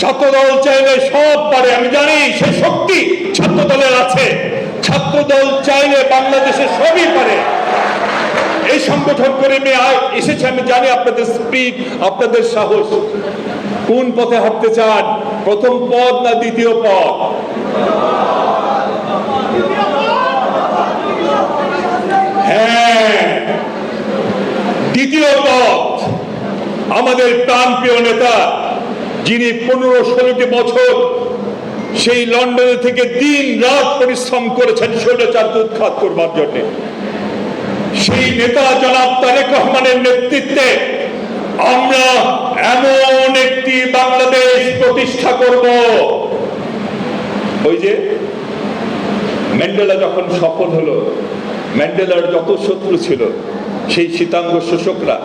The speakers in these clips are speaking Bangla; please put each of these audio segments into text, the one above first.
ছাত্রদল চাইলে সব পারে, আমি জানি সে শক্তি ছাত্রদলের আছে। ছাত্রদল চাইলে বাংলাদেশে সবই পারে। এই সংগঠন করে নিয়ে এসেছে, আমি জানি আপনাদের স্পিড, আপনাদের সাহস। কোন পথে হাঁটতে চান? প্রথম পদ না দ্বিতীয় পদ হ্যাঁ দ্বিতীয় পথ। আমাদের প্রাণপ্রিয় নেতা যিনি পনেরো ষোলোটি বছর সেই লন্ডনে থেকে দিন রাত পরিশ্রম করেছেন শৈলচারকে উৎখাত করবার জন্য। সেই নেতা জনাব তারেক রহমানের নেতৃত্বে আমরা এমন একটি বাংলাদেশ প্রতিষ্ঠা করব। ওই যে ম্যান্ডেলা যখন সফল হলো, ম্যান্ডেলার যত শত্রু ছিল, সেই শীতাঙ্গ শোষকরা,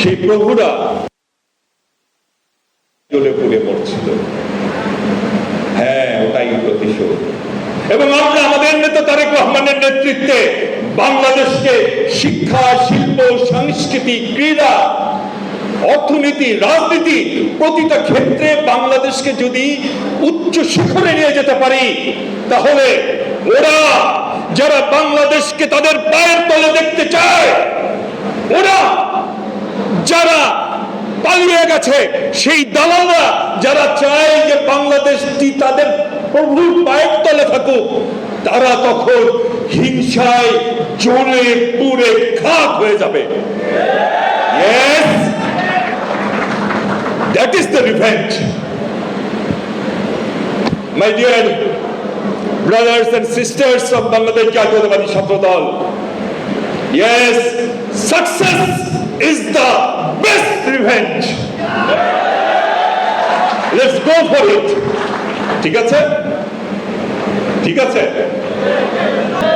সেই প্রভুরা জ্বলে পুড়ে মরছিল। হ্যাঁ ওটাই প্রতিশোধ। এবং আমরা আমাদের নেতা তারেক রহমানের নেতৃত্বে বাংলাদেশকে শিক্ষা, শিল্প, সংস্কৃতি, ক্রীড়া, অর্থনীতি, রাজনীতি প্রতিটা ক্ষেত্রে বাংলাদেশকে যদি উচ্চ শিখরে নিয়ে যেতে পারি, তাহলে ওরা যারা বাংলাদেশকে তাদের পায়ের তলে দেখতে চায় ওরা যারা পালিয়ে গেছে সেই দালালরা যারা চায় যে বাংলাদেশটি তাদের প্রভুর পায়ের তলে থাকুক তারা তখন হিংসায় জ্বলে পুড়ে খাক হয়ে যাবে Yes, that is the revenge. My dear brothers and sisters of Bangladesh Jatiyatawadi Chhatra Dal, yes, success is revenge. Let's go for it. ঠিক আছে? ঠিক আছে?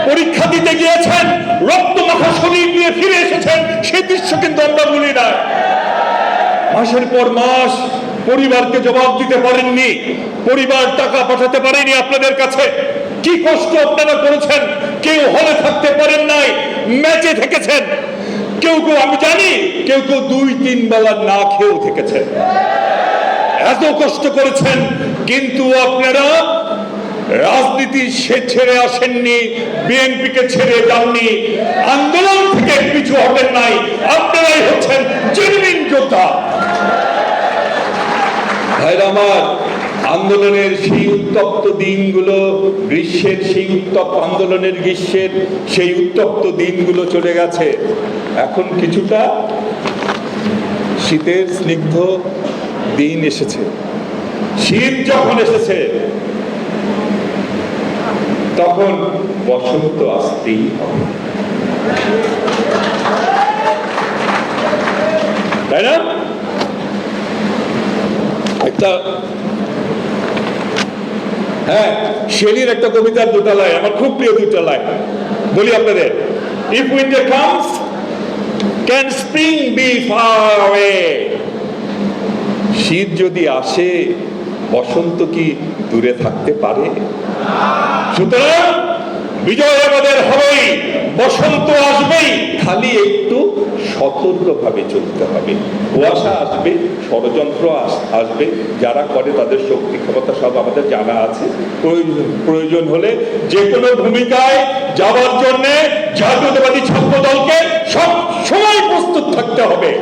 পরীক্ষা দিতে গিয়েছেন, রক্ত মাখা শরীর নিয়ে ফিরে এসেছেন সেই দৃশ্য কিন্তু আমরা ভুলি না। মাসের পর মাস পরিবারকে জবাব দিতে পারেননি, পরিবার টাকা পাঠাতে পারেনি আপনাদের কাছে। কি কষ্ট আপনারা করেছেন? কেউ হলে থাকতে পারেন নাই, ম্যাচে থেকেছেন। কেউ কেউ, আমি জানি, কেউ কেউ দুই, তিন বেলা না খেয়েও থেকেছেন এত কষ্ট করেছেন, কিন্তু আপনারা রাজনীতি সে ছেড়ে আসেননি, বিএনপিকে ছেড়ে যাননি, আন্দোলন থেকে পিছু হবেন নাই, আপনারাই হচ্ছেন জেনুইন যোদ্ধা। ভাইরা আমার আন্দোলনের সেই উত্তপ্ত দিনগুলো, গ্রীষ্মের সেই উত্তপ্ত আন্দোলনের গ্রীষ্মের সেই উত্তপ্ত দিনগুলো চলে গেছে। এখন কিছুটা শীতের স্নিগ্ধ দিন এসেছে। শীত যখন এসেছে, তখন বসন্ত আসতেই হবে। তাই না? একটা হ্যাঁ শেলির একটা কবিতার দুটা লাইন আমার খুব প্রিয় দুটা লাইন বলি আপনাদের if winter comes can spring be far away শীত যদি আসে, বসন্ত কি দূরে থাকতে পারে? সুতরাং বিজয় আমাদের হবেই, বসন্ত আসবেই। সতর্কভাবে চলতে হবে। কুয়াশা আসবে, ষড়যন্ত্র আস- আসবে, যারা করে তাদের শক্তি, ক্ষমতা সব আমাদের জানা আছে। প্রয়োজন হলে যে কোনো ভূমিকায় যাওয়ার জন্যে জাতীয়তাবাদী ছাত্র দলকে সব সময় প্রস্তুত থাকতে হবে।